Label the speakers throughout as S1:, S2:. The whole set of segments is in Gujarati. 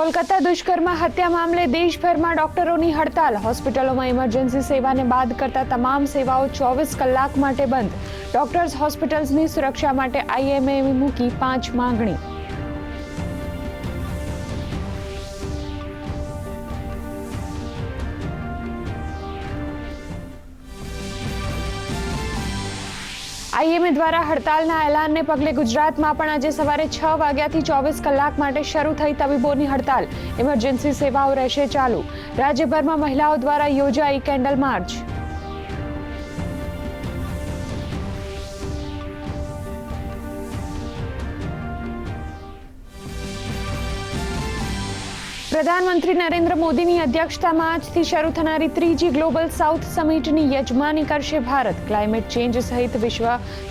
S1: કોલકાતા દુષ્કર્મ હત્યા મામલે દેશભરમાં ડોક્ટરોની હડતાલ. હોસ્પિટલોમાં ઇમરજન્સી સેવાને બાદ કરતા તમામ સેવાઓ ચોવીસ કલાક માટે બંધ. ડોક્ટર્સ હોસ્પિટલ્સની સુરક્ષા માટે આઈએમએ મૂકી પાંચ માંગણી. આઈએમએ દ્વારા હડતાલના એલાનને પગલે ગુજરાતમાં પણ આજે સવારે છ વાગ્યાથી ચોવીસ કલાક માટે શરૂ થઈ તબીબોની હડતાલ. ઇમરજન્સી સેવાઓ રહેશે ચાલુ. રાજ્યભરમાં મહિલાઓ દ્વારા યોજાઈ કેન્ડલ માર્ચ. પ્રધાનમંત્રી નરેન્દ્ર મોદીની અધ્યક્ષતામાં આજથી શરૂ થનારી ત્રીજી ગ્લોબલ સાઉથ સમિટની યજમાની કરશે ભારત. ક્લાઇમેટ ચેન્જ સહિત વિશ્વ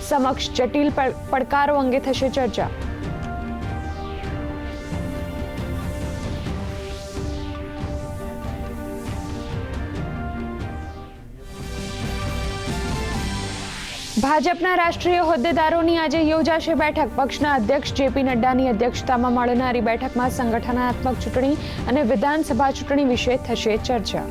S1: સમક્ષ જટિલ પડ- પડકારો અંગે થશે ચર્ચા. ભાજપના રાષ્ટ્રીય હોદ્દેદારોની આજે યોજાશે બેઠક. પક્ષના અધ્યક્ષ જેપી નડ્ડાની અધ્યક્ષતામાં મળનારી બેઠકમાં સંગઠનાત્મક ચૂંટણી અને વિધાનસભા ચૂંટણી વિશે થશે ચર્ચા.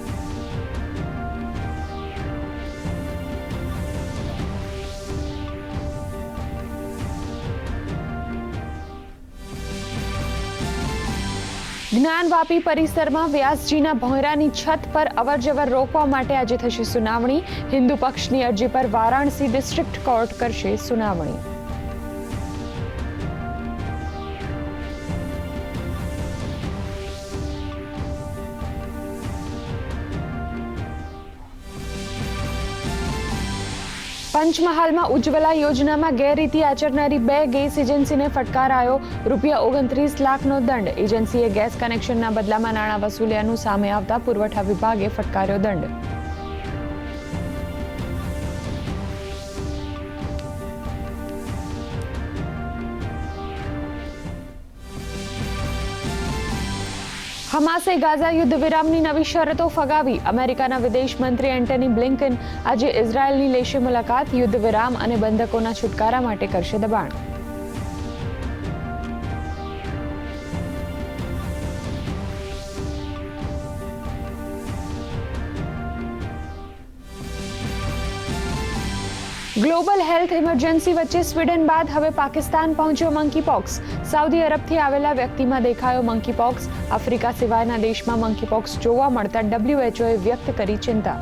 S1: જ્ઞાનવાપી પરિસરમાં વ્યાસજીના ભોંયરાની છત પર અવરજવર રોકવા માટે આજે થશે સુનાવણી. હિન્દુ પક્ષની અરજી પર વારાણસી ડિસ્ટ્રિક્ટ કોર્ટ કરશે સુનાવણી. પંચમહાલમાં ઉજ્જવલા યોજનામાં ગેરરીતિ આચરનારી બે ગેસ એજન્સીને ફટકારાયો રૂપિયા ઓગણત્રીસ લાખનો દંડ. એજન્સીએ ગેસ કનેક્શનના બદલામાં નાણાં વસૂલ્યાનું સામે આવતા પુરવઠા વિભાગે ફટકાર્યો દંડ. હમાસે ગાઝા યુદ્ધ વિરામની નવી શરતો ફગાવી. અમેરિકાના વિદેશ મંત્રી એન્ટની બ્લિન્કન આજે ઇઝરાયેલની લેશે મુલાકાત. યુદ્ધ વિરામ અને બંધકોના છુટકારા માટે કરશે દબાણ. ગ્લોબલ હેલ્થ ઇમરજન્સી વચ્ચે સ્વીડન બાદ હવે પાકિસ્તાન પહોંચ્યો મંકીપોક્સ સાઉદી અરબથી આવેલા વ્યક્તિમાં દેખાયો મંકીપોક્સ આફ્રિકા સિવાયના દેશમાં મંકીપોક્સ જોવા મળતા ડબ્લ્યુએચઓએ વ્યક્ત કરી ચિંતા.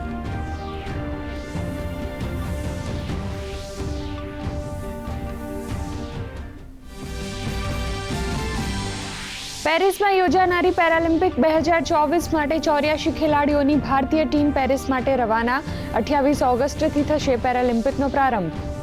S1: પેરિસમાં યોજાનારી પેરાલિમ્પિક બે હજાર ચોવીસ માટે ચોર્યાસી ખેલાડીઓની ભારતીય ટીમ પેરિસ માટે રવાના. અઠ્યાવીસ ઓગસ્ટથી થશે પેરાલિમ્પિકનો પ્રારંભ.